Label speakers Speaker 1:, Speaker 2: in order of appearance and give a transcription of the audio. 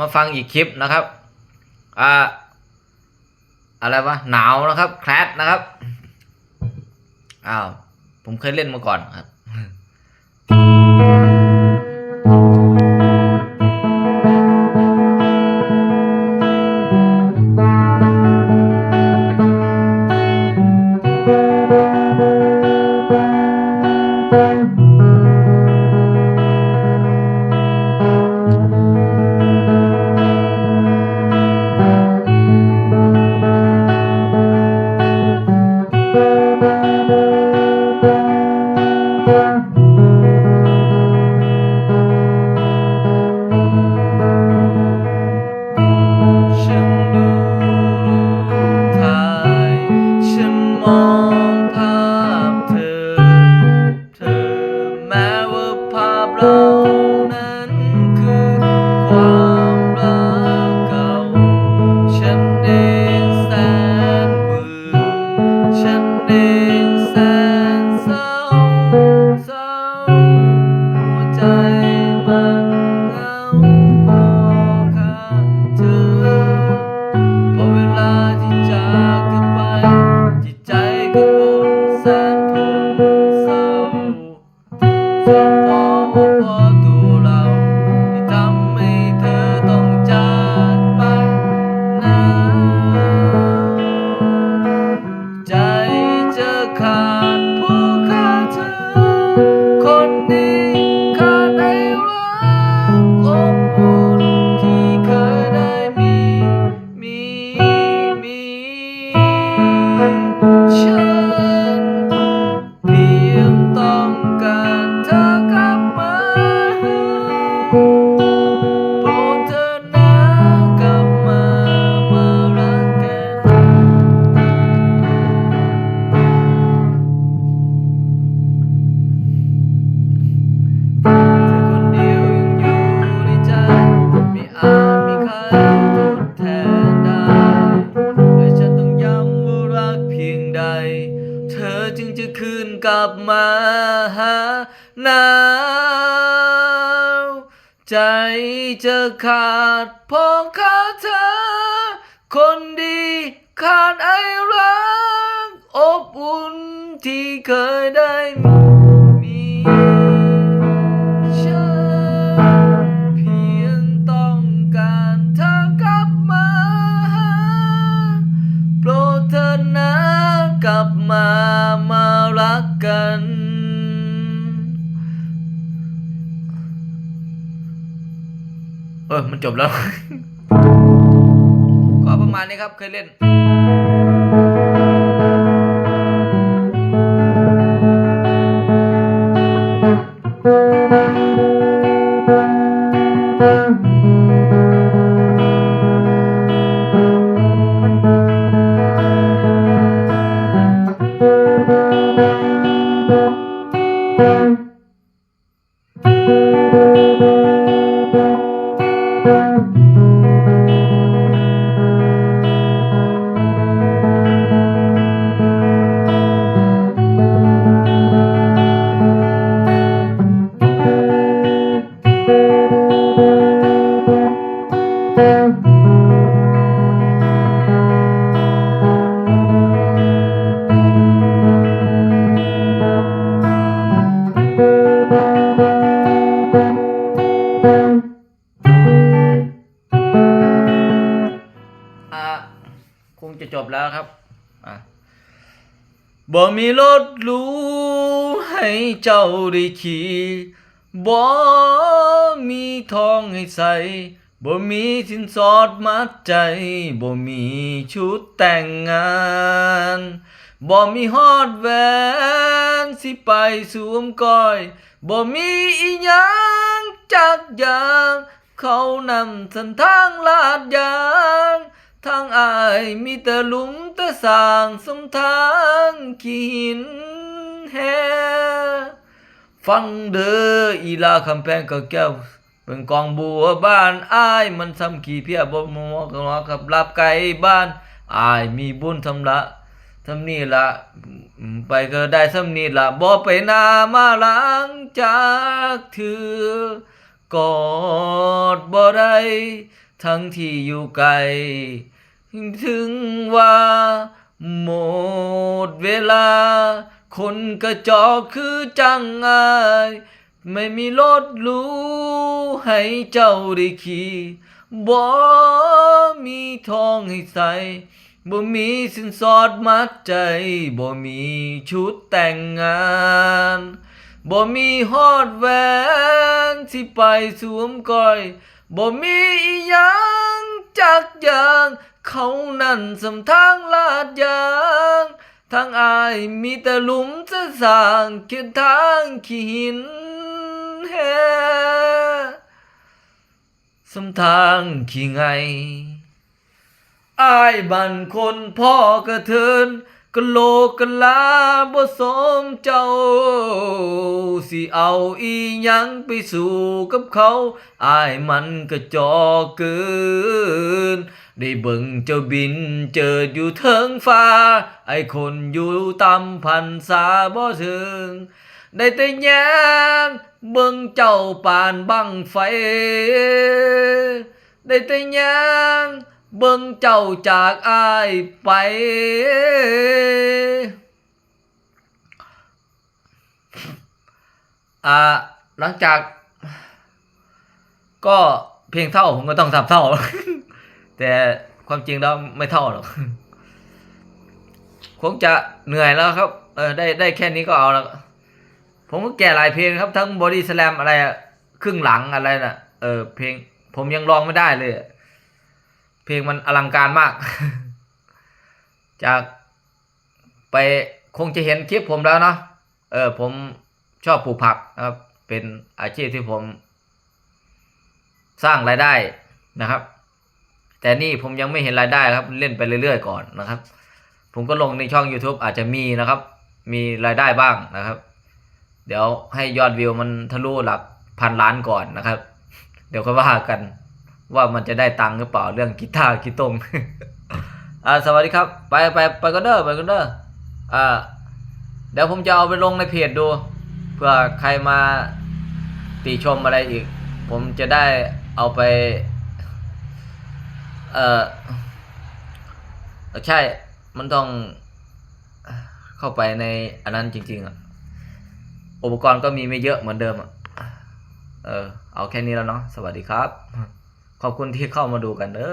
Speaker 1: มาฟังอีกคลิปนะครับอ่าอะไรวะหนาวนะครับแคลสนะครับอ้าวผมเคยเล่นมาก่อนครับ ครทดแทนได้ และฉันต้องย้ำว่ารักเพียงใด เธอจึงจะคืนกลับมาหาหนาวใจจะขาดเพราะขาดเธอ คนดีขาดไอ้รัก อบอุ่นที่เคยได้ เออมันจบแล้ว ก็ประมาณนี้ครับเคยเล่น บ่มีรถรูให้เจ้าได้ขี่บ่มีทองให้ใส่บ่มีสินสอดมัดใจบ่มีชุดแต่งงานบ่มีฮอดแหวนสิไปสวมก้อยบ่มีอีหยังจักอย่าง เขานำสันทางลาดยาง ทางอายมีแต่หลุมแต่สร้างสมทางขี้หินแฮฟังเด้ออีลาคำแพงกับแก้วเป็นกองบัวบ้านอายมันทำขี้เพียบ่มัวกันว่ากับลับไก่บ้านอายมีบุญทำละทำนี่ละไปก็ได้ทำนี่ละบ่ไปนามาหลังจากเธอกอดบ่ได้ ทั้งที่อยู่ไกล ถึงว่าหมดเวลา คนกระจอกคือจังอาย ไม่มีรถรู้ให้เจ้าได้ขี่บ่มีทองให้ใส่บ่มีสินสอดมัดใจบ่มีชุดแต่งงานบ่มีฮอดแหวนที่ไปสวมก้อย บ่มีอีหยังจักอย่าง เขานั่นสำทางลาดยางทางอายมีแต่หลุมจะสร้างเขียนทางขี้หินแฮสำทางขี้ไงอายบันคนพ่อกระเทิน กโลกลาบ่สมเจ้า สิเอาอีหยังไปสู่กับเขาอายมันกระจอเกิน ได้เบิ่งเจ้าบินเจิดอยู่เทิงฟ้า ไอคนอยู่ตำพันษาบ่ถึง ได้แต่แย้งเบิ่งเจ้าปานบังไฟ ได้แต่แยง เบิ่งเจ้าจากอายไป อ่า หลังจาก ก็เพลงเท่าผมก็ต้องทำเท่า แต่ความจริงแล้วไม่เท่าหรอกคงจะเหนื่อยแล้วครับ เออได้ได้แค่นี้ก็เอาแล้วผมก็แก่หลายเพลงครับ ทั้งบอดี้สแลมอะไรครึ่งหลังอะไรน่ะ เออเพลง ผมยังร้องไม่ได้เลย เพลงมันอลังการมาก จากไปคงจะเห็นคลิปผมแล้วเนาะเออผมชอบปลูกผักนะครับ เป็นอาชีพที่ผม สร้างรายได้นะครับ แต่นี่ผมยังไม่เห็นรายได้ครับ เล่นไปเรื่อยๆก่อนนะครับ ผมก็ลงในช่อง YouTube อาจจะมีนะครับ มีรายได้บ้างนะครับ เดี๋ยวให้ยอดวิวมันทะลุหลักพันล้านก่อนนะครับ เดี๋ยวค่อยว่ากัน ว่ามันจะได้ตังค์หรือเปล่าเรื่องกีตาร์กีตงอ่าสวัสดีครับ ไปไปไปกันเด้อไปกันเด้ออ่าเดี๋ยวผมจะเอาไปลงในเพจดูเพื่อใครมาติชมอะไรอีก ผมจะได้เอาไป เออใช่ มันต้องเข้าไปในอันนั้นจริง ๆอะอุปกรณ์ก็มีไม่เยอะเหมือนเดิมอะเออเอาแค่นี้แล้วเนาะสวัสดีครับ ขอบคุณที่เข้ามาดูกันเด้อ